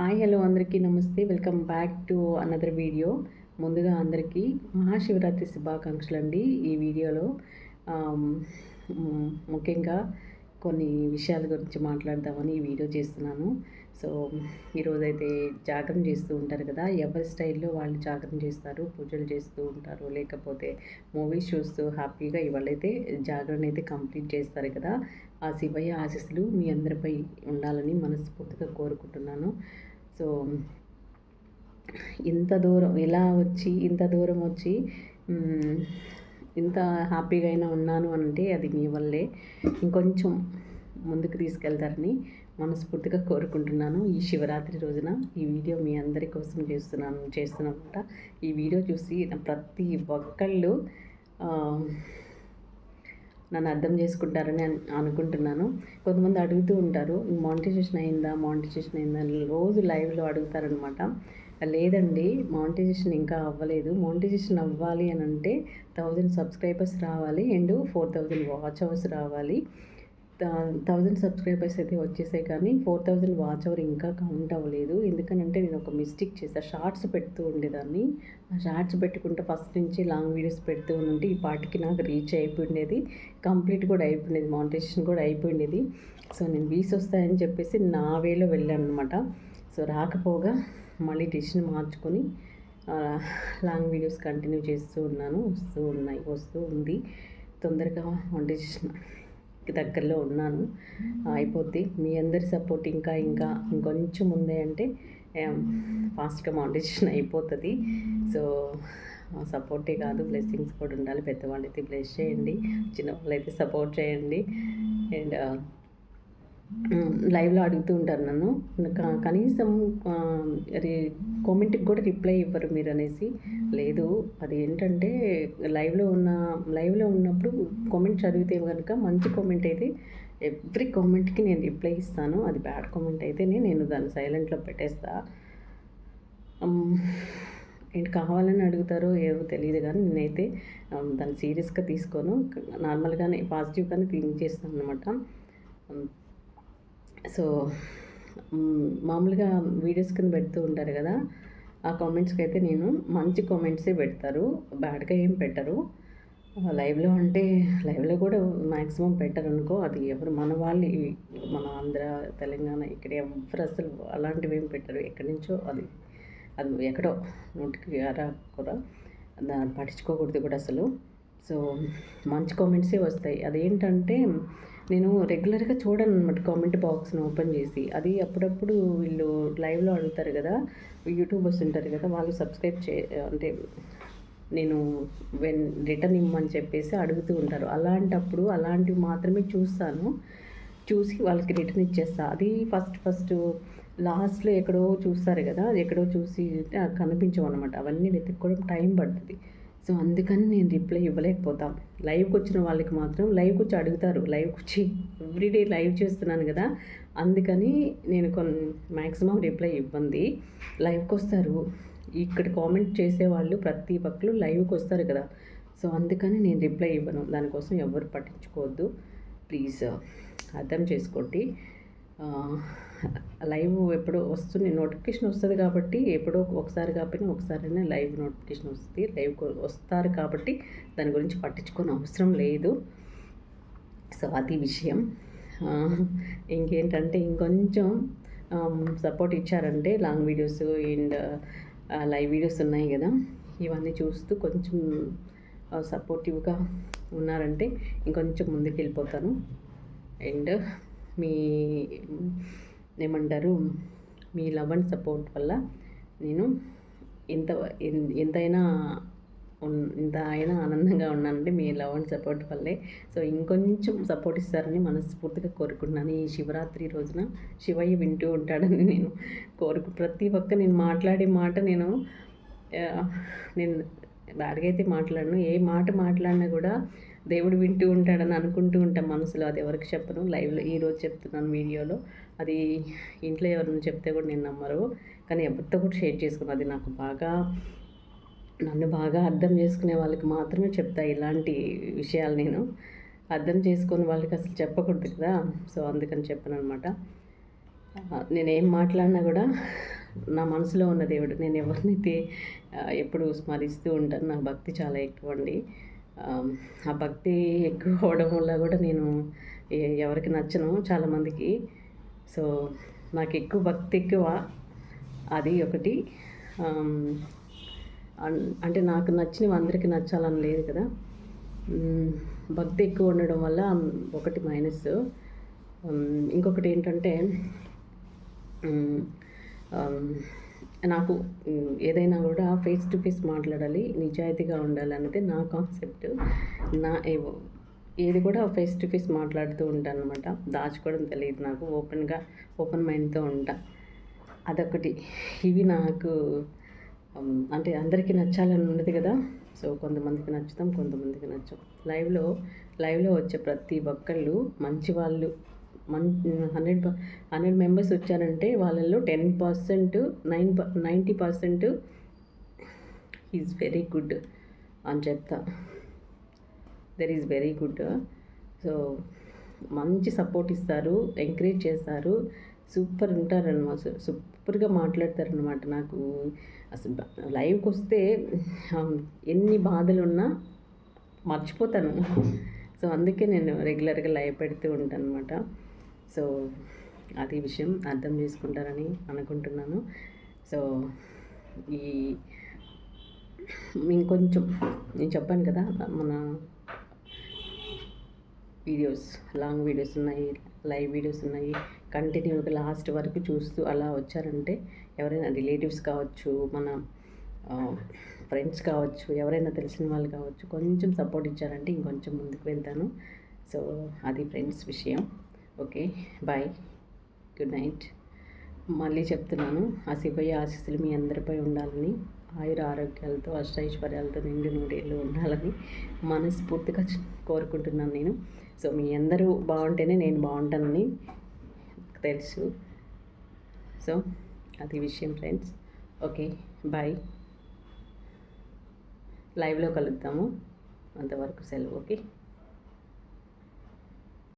Hi hello అందరికీ నమస్తే. Welcome back to another video. ముందుగా అందరికీ మహాశివరాత్రి శుభాకాంక్షలు అండి ఈ వీడియోలో. ముఖ్యంగా కొన్ని విషయాల గురించి మాట్లాడదామని ఈ వీడియో చేస్తున్నాను. సో ఈరోజైతే జాగరణ చేస్తూ ఉంటారు కదా ఎవరి స్టైల్లో వాళ్ళు జాగరణ చేస్తారు పూజలు చేస్తూ ఉంటారు లేకపోతే మూవీస్ చూస్తూ హ్యాపీగా ఇవాళైతే జాగరణ అయితే కంప్లీట్ చేస్తారు కదా ఆ శివయ్య ఆశీస్సులు మీ అందరిపై ఉండాలని మనస్ఫూర్తిగా కోరుకుంటున్నాను. సో ఇంత దూరం ఇలా వచ్చి ఇంత దూరం వచ్చి ఇంత హ్యాపీగా అయినా ఉన్నాను అంటే అది మీ వల్లే. ఇంకొంచెం ముందుకు తీసుకెళ్తారని మనస్ఫూర్తిగా కోరుకుంటున్నాను ఈ శివరాత్రి రోజున. ఈ వీడియో మీ అందరి కోసం చేస్తున్నాను చేస్తున్నమాట. ఈ వీడియో చూసి ప్రతి ఒక్కళ్ళు నన్ను అర్థం చేసుకుంటారని అనుకుంటున్నాను. కొంతమంది అడుగుతూ ఉంటారు మానిటైజేషన్ అయిందా? మానిటైజేషన్ అయిందా? అని రోజు లైవ్లో అడుగుతారనమాట. లేదండి మానిటైజేషన్ ఇంకా అవ్వలేదు. మానిటైజేషన్ అవ్వాలి అని అంటే థౌజండ్ సబ్స్క్రైబర్స్ రావాలి and four thousand watch hours రావాలి. థౌజండ్ సబ్స్క్రైబర్స్ అయితే వచ్చేసాయి కానీ ఫోర్ థౌజండ్ వాచ్ అవర్ ఇంకా కౌంట్ అవ్వలేదు. ఎందుకనంటే నేను ఒక మిస్టేక్ చేశాను షార్ట్స్ పెడుతూ ఉండేదాన్ని. ఆ షార్ట్స్ పెట్టుకుంటే ఫస్ట్ నుంచి లాంగ్ వీడియోస్ పెడుతూ ఉంటే ఈ పాటికి నాకు రీచ్ అయిపోయిండేది. కంప్లీట్ కూడా అయిపోయింది మానిటేషన్ కూడా అయిపోయిండేది. సో నేను వీస్ వస్తాయని చెప్పేసి నా వేలో వెళ్ళాను అనమాట సో రాకపోగా మళ్ళీ డిసిషన్ మార్చుకొని లాంగ్ వీడియోస్ కంటిన్యూ చేస్తూ ఉన్నాను. వస్తూ ఉన్నాయి. వస్తూ ఉంది. తొందరగా మానిటైజేషన్ దగ్గరలో ఉన్నాను. అయిపోద్ది. మీ అందరి సపోర్ట్ ఇంకా ఇంకా ఇంకొంచెం ముందే అంటే ఫాస్ట్గా మానిటైజేషన్ అయిపోతుంది. సో సపోర్టే కాదు. బ్లెస్సింగ్స్ కూడా ఉండాలి. పెద్దవాళ్ళు అయితే బ్లెస్ చేయండి. చిన్నవాళ్ళు అయితే సపోర్ట్ చేయండి. అండ్ లైవ్లో అడుగుతూ ఉంటారు నన్ను. కనీసం కామెంట్కి కూడా రిప్లై ఇవ్వరు మీరు అనేసి లేదు అది ఏంటంటే లైవ్లో ఉన్న లైవ్లో ఉన్నప్పుడు కామెంట్ చదివితే కనుక మంచి కామెంట్ అయితే ఎవ్రీ కామెంట్కి నేను రిప్లై ఇస్తాను. అది బ్యాడ్ కామెంట్ అయితేనే నేను దాన్ని సైలెంట్లో పెట్టేస్తా. ఏంటి కావాలని అడుగుతారో ఏదో తెలియదు కానీ నేనైతే దాన్ని సీరియస్గా తీసుకోను. నార్మల్గానే పాజిటివ్గానే థింక్ చేస్తాను అనమాట సో మామూలుగా వీడియోస్ కింద పెడుతూ ఉంటారు కదా ఆ కామెంట్స్కి అయితే నేను మంచి కామెంట్సే పెడతారు. బ్యాడ్గా ఏం పెట్టరు. లైవ్లో అంటే లైవ్లో కూడా మ్యాక్సిమం పెట్టరు అనుకో అది ఎవరు మన వాళ్ళు మన ఆంధ్ర తెలంగాణ ఇక్కడ ఎవరు అసలు అలాంటివి ఏం పెట్టరు. ఎక్కడి నుంచో అది అది ఎక్కడో నోటికి అరా కూడా దాన్ని పట్టించుకోకూడదు కూడా అసలు. సో మంచి కామెంట్సే వస్తాయి. అదేంటంటే నేను రెగ్యులర్గా చూడను అనమాట కామెంట్ బాక్స్ని ఓపెన్ చేసి. అది అప్పుడప్పుడు వీళ్ళు లైవ్లో అడుగుతారు కదా యూట్యూబర్స్ ఉంటారు కదా వాళ్ళు సబ్స్క్రైబ్ చే అంటే నేను వెన్ రిటర్న్ ఇమ్మని చెప్పేసి అడుగుతూ ఉంటారు. అలాంటప్పుడు అలాంటివి మాత్రమే చూస్తాను. చూసి వాళ్ళకి రిటర్న్ ఇచ్చేస్తా. అది ఫస్ట్ ఫస్ట్ లాస్ట్లో ఎక్కడో చూస్తారు కదా ఎక్కడో చూసి కనిపించవు అనమాట అవన్నీ వెతుక్కోవడం టైం పడుతుంది. సో అందుకని నేను రిప్లై ఇవ్వలేకపోతాం. లైవ్కి వచ్చిన వాళ్ళకి మాత్రం లైవ్కి వచ్చి అడుగుతారు. లైవ్కి వచ్చి ఎవ్రీడే లైవ్ చేస్తున్నాను కదా. అందుకని నేను కొన్ని మ్యాక్సిమం రిప్లై ఇవ్వండి లైవ్కి వస్తారు. ఇక్కడ కామెంట్ చేసేవాళ్ళు ప్రతి ఒక్కరు లైవ్కి వస్తారు కదా. సో అందుకని నేను రిప్లై ఇవ్వను. దానికోసం ఎవరు పట్టించుకోవద్దు. ప్లీజ్ అర్థం చేసుకోండి. లైవ్ ఎప్పుడో వస్తుంది నోటిఫికేషన్ వస్తుంది కాబట్టి ఎప్పుడో ఒకసారి కాకపోయినా ఒకసారైనా లైవ్ నోటిఫికేషన్ వస్తుంది. లైవ్ వస్తారు కాబట్టి దాని గురించి పట్టించుకోని అవసరం లేదు. సో అది విషయం. ఇంకేంటంటే ఇంకొంచెం సపోర్ట్ ఇచ్చారంటే long videos and live videos ఉన్నాయి కదా. ఇవన్నీ చూస్తూ కొంచెం సపోర్టివ్గా ఉన్నారంటే ఇంకొంచెం ముందుకు వెళ్ళిపోతాను అండ్ మీ ఏమంటారు మీ లవ్ అండ్ సపోర్ట్ వల్ల నేను ఎంత ఎంతైనా ఉన్- ఇంత అయినా ఆనందంగా ఉన్నానంటే మీ లవ్ అండ్ సపోర్ట్ వల్లే. సో ఇంకొంచెం సపోర్ట్ ఇస్తారని మనస్ఫూర్తిగా కోరుకుంటున్నాను. ఈ శివరాత్రి రోజున శివయ్య వింటూ ఉంటాడని నేను కోరుకు ప్రతి ఒక్క నేను మాట్లాడే మాట నేను నేను బ్యాడ్గా అయితే మాట్లాడను. ఏ మాట మాట్లాడినా కూడా దేవుడు వింటూ ఉంటాడని అనుకుంటూ ఉంటాం మనసులో. అది ఎవరికి చెప్పను. లైవ్లో ఈరోజు చెప్తున్నాను వీడియోలో. అది ఇంట్లో ఎవరైనా చెప్తే కూడా నేను నమ్మరు. కానీ ఎవరితో కూడా షేర్ చేసుకున్నాను అది నాకు బాగా నన్ను బాగా అర్థం చేసుకునే వాళ్ళకి మాత్రమే చెప్తా ఇలాంటి విషయాలు నేను. అర్థం చేసుకుని వాళ్ళకి అసలు చెప్పకూడదు కదా. సో అందుకని చెప్పాను అనమాట నేను ఏం మాట్లాడినా కూడా నా మనసులో ఉన్న దేవుడు. నేను ఎవరినైతే ఎప్పుడు స్మరిస్తూ ఉంటాను. నాకు భక్తి చాలా ఎక్కువ అండి ఆ, భక్తి ఎక్కువ అవడం వల్ల కూడా నేను ఎవరికి నచ్చను చాలామందికి సో నాకు ఎక్కువ భక్తి ఎక్కువ. అది ఒకటి. అన్- అంటే నాకు నచ్చినవి అందరికీ నచ్చాలని లేదు కదా. భక్తి ఎక్కువ ఉండడం వల్ల ఒకటి మైనస్. ఇంకొకటి ఏంటంటే నాకు ఏదైనా కూడా ఫేస్ టు ఫేస్ మాట్లాడాలి నిజాయితీగా ఉండాలి అనేది నా కాన్సెప్ట్ నా ఏది కూడా ఫేస్ టు ఫేస్ మాట్లాడుతూ ఉంటాను అనమాట దాచుకోవడం తెలియదు నాకు ఓపెన్గా ఓపెన్ మైండ్తో ఉంటా. అదొకటి. ఇవి నాకు అంటే అందరికీ నచ్చాలని ఉండదు కదా. సో కొంతమందికి నచ్చుతాం కొంతమందికి నచ్చం. లైవ్లో లైవ్లో వచ్చే ప్రతి ఒక్కళ్ళు మంచి వాళ్ళు. మన్ హండ్రెడ్ హండ్రెడ్ మెంబర్స్ వచ్చారంటే వాళ్ళల్లో ten percent nine ninety percent is very good అని చెప్తా. There is very good. So మంచి సపోర్ట్ ఇస్తారు ఎంకరేజ్ చేస్తారు సూపర్ ఉంటారనమాట సూపర్గా మాట్లాడతారనమాట నాకు. అసలు లైవ్కి వస్తే ఎన్ని బాధలు ఉన్నా మర్చిపోతాను. సో అందుకే నేను రెగ్యులర్గా లైవ్ పెడుతూ ఉంటాను అనమాట సో అది విషయం అర్థం చేసుకుంటారని అనుకుంటున్నాను. సో ఈ ఇంకొంచెం నేను చెప్పాను కదా మన వీడియోస్ లాంగ్ వీడియోస్ ఉన్నాయి లైవ్ వీడియోస్ ఉన్నాయి. కంటిన్యూగా లాస్ట్ వరకు చూస్తూ అలా వచ్చారంటే ఎవరైనా రిలేటివ్స్ కావచ్చు మన ఫ్రెండ్స్ కావచ్చు ఎవరైనా తెలిసిన వాళ్ళు కావచ్చు కొంచెం సపోర్ట్ ఇచ్చారంటే ఇంకొంచెం ముందుకు వెళ్తాను. సో అది ఫ్రెండ్స్ విషయం. ఓకే బాయ్ గుడ్ నైట్ మళ్ళీ చెప్తున్నాను ఆ శివయ్య ఆశీస్సులు మీ అందరిపై ఉండాలని ఆయుర ఆరోగ్యాలతో అష్టైశ్వర్యాలతో నిండి నూరేళ్ళు ఉండాలని మనస్ఫూర్తిగా కోరుకుంటున్నాను నేను. సో మీ అందరూ బాగుంటేనే నేను బాగుంటానని తెలుసు. సో అది విషయం ఫ్రెండ్స్ ఓకే బాయ్ లైవ్లో కలుద్దాము. అంతవరకు సెలవు ఓకే